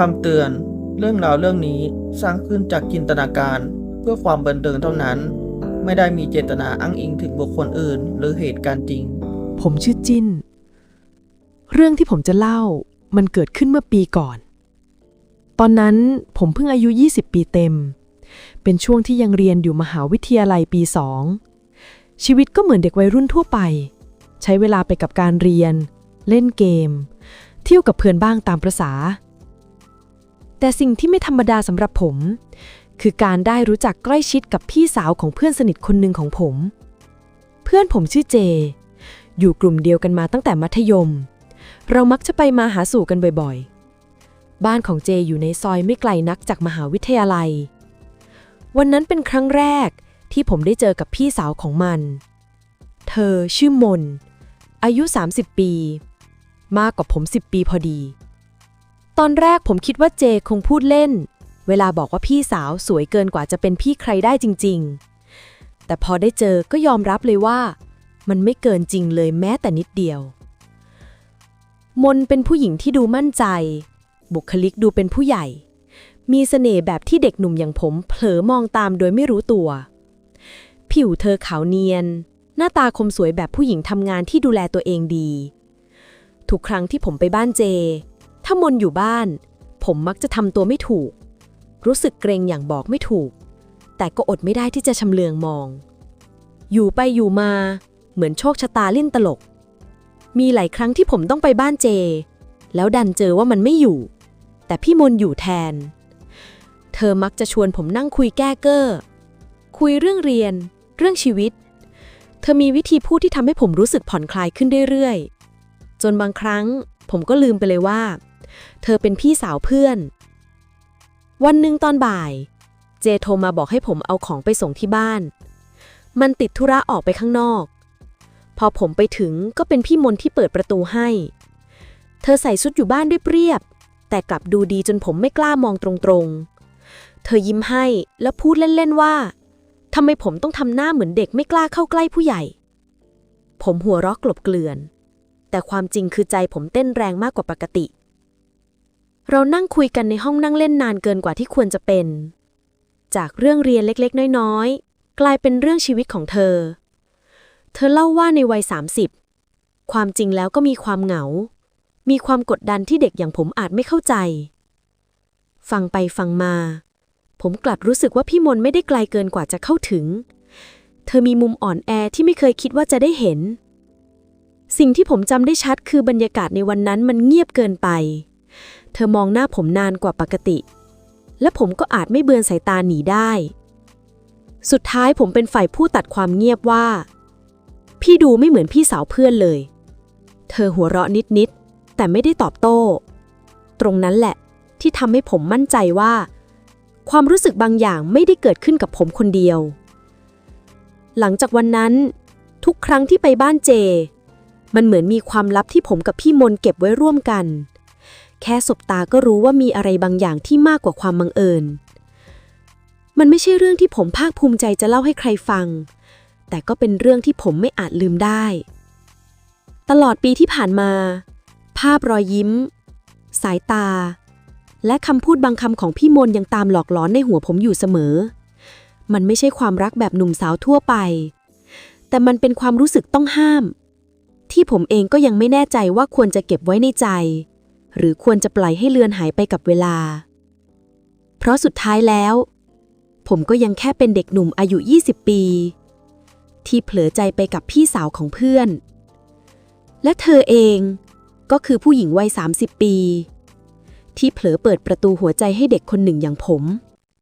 คำเตือน เรื่องราวเรื่องนี้สร้างขึ้นจากจินตนาการเพื่อความบันเทิงเท่านั้น ไม่ได้มีเจตนาอ้างอิงถึงบุคคลอื่น หรือเหตุการณ์จริง ผมชื่อจิน เรื่องที่ผมจะเล่ามันเกิดขึ้นเมื่อปีก่อน ตอนนั้นผมเพิ่งอายุ 20 ปีเต็ม เป็นช่วงที่ยังเรียนอยู่มหาวิทยาลัยปีสอง ชีวิตก็เหมือนเด็กวัยรุ่นทั่วไป ใช้เวลาไปกับการเรียน เล่นเกม เที่ยวกับเพื่อนบ้างตามประษา แต่สิ่งที่ไม่ธรรมดาสำหรับผม คือการได้รู้จักใกล้ชิดกับพี่สาวของเพื่อนสนิทคนหนึ่งของผม เพื่อนผมชื่อเจ อยู่กลุ่มเดียวกันมาตั้งแต่มัธยม เรามักจะไปมาหาสู่กันบ่อยๆ บ้านของเจอยู่ในซอยไม่ไกลนักจากมหาวิทยาลัย วันนั้นเป็นครั้งแรกที่ผมได้เจอกับพี่สาวของมัน เธอชื่อมน อายุ 30 ปี มากกว่าผม 10 ปีพอดี ตอนแรกผมคิดว่าเจคงพูดเล่น เวลาบอกว่าพี่สาวสวยเกินกว่าจะเป็นพี่ใครได้จริง ๆ แต่พอได้เจอก็ยอมรับเลยว่า มันไม่เกินจริงเลยแม้แต่นิดเดียว มนเป็นผู้หญิงที่ดูมั่นใจ บุคลิกดูเป็นผู้ใหญ่ มีเสน่ห์แบบที่เด็กหนุ่มอย่างผมเผลอมองตามโดยไม่รู้ตัว ผิวเธอขาวเนียน หน้าตาคมสวยแบบผู้หญิงทำงานที่ดูแลตัวเองดี ทุกครั้งที่ผมไปบ้านเจ ถ้ามนอยู่บ้าน ผมมักจะทำตัวไม่ถูก รู้สึกเกรงอย่างบอกไม่ถูก แต่ก็อดไม่ได้ที่จะชำเลืองมอง อยู่ไปอยู่มา เหมือนโชคชะตาเล่นตลก มีหลายครั้งที่ผมต้องไปบ้านเจ แล้วดันเจอว่ามันไม่อยู่ แต่พี่มนอยู่แทน เธอมักจะชวนผมนั่งคุยแก้เก้อคุยเรื่องเรียน เรื่องชีวิต เธอมีวิธีพูดที่ทำให้ผมรู้สึกผ่อนคลายขึ้นเรื่อยๆจนบางครั้งผมก็ลืมไปเลยว่า เธอเป็นพี่สาวเพื่อน วันหนึ่งตอนบ่าย เจโทรมาบอกให้ผมเอาของไปส่งที่บ้าน มันติดธุระออกไปข้างนอก พอผมไปถึงก็เป็นพี่มนที่เปิดประตูให้ เธอใส่ชุดอยู่บ้านด้วยเปรียบ แต่กลับดูดีจนผมไม่กล้ามองตรงๆ เธอยิ้มให้แล้วพูดเล่นๆว่าทำไมผมต้องทำหน้าเหมือนเด็กไม่กล้าเข้าใกล้ผู้ใหญ่ ผมหัวเราะกลบเกลื่อน แต่ความจริงคือใจผมเต้นแรงมากกว่าปกติ เรานั่งคุยกันในห้องนั่งเล่นนานเกินกว่าที่ควรจะเป็น จากเรื่องเรียนเล็กๆ น้อยๆ กลายเป็นเรื่องชีวิตของเธอ เธอเล่าว่าในวัย 30 ความจริงแล้วก็มีความเหงา มีความกดดันที่เด็กอย่างผมอาจไม่เข้าใจ ฟังไปฟังมา ผมกลับรู้สึกว่าพี่มนไม่ได้ไกลเกินกว่าจะเข้าถึง เธอมีมุมอ่อนแอที่ไม่เคยคิดว่าจะได้เห็น สิ่งที่ผมจำได้ชัดคือบรรยากาศในวันนั้นมันเงียบเกินไป เธอมองหน้าผมนานกว่าปกติ และผมก็อาจไม่เบือนสายตาหนีได้ สุดท้ายผมเป็นฝ่ายผู้ตัดความเงียบว่า พี่ดูไม่เหมือนพี่สาวเพื่อนเลย เธอหัวเราะนิดๆแต่ไม่ได้ตอบโต้ ตรงนั้นแหละที่ทำให้ผมมั่นใจว่า ความรู้สึกบางอย่างไม่ได้เกิดขึ้นกับผมคนเดียว หลังจากวันนั้น ทุกครั้งที่ไปบ้านเจ มันเหมือนมีความลับที่ผมกับพี่มนเก็บไว้ร่วมกัน แค่สบตาก็รู้ว่ามีอะไรบางอย่างที่มากกว่าความบังเอิญ มันไม่ใช่เรื่องที่ผมภาคภูมิใจจะเล่าให้ใครฟัง แต่ก็เป็นเรื่องที่ผมไม่อาจลืมได้ ตลอดปีที่ผ่านมา ภาพรอยยิ้ม สายตา และคำพูดบางคำของพี่มนยังตามหลอกหลอนในหัวผมอยู่เสมอ มันไม่ใช่ความรักแบบหนุ่มสาวทั่วไป แต่มันเป็นความรู้สึกต้องห้ามที่ผมเองก็ยังไม่แน่ใจว่าควรจะเก็บไว้ในใจ หรือควรจะปล่อยให้เลือนหายไปกับเวลา เพราะสุดท้ายแล้ว ผมก็ยังแค่เป็นเด็กหนุ่มอายุ 20 ปี ที่เผลอใจไปกับพี่สาวของเพื่อน และเธอเองก็คือผู้หญิงวัย 30 ปี ที่เผลอเปิดประตูหัวใจให้เด็กคนหนึ่งอย่างผม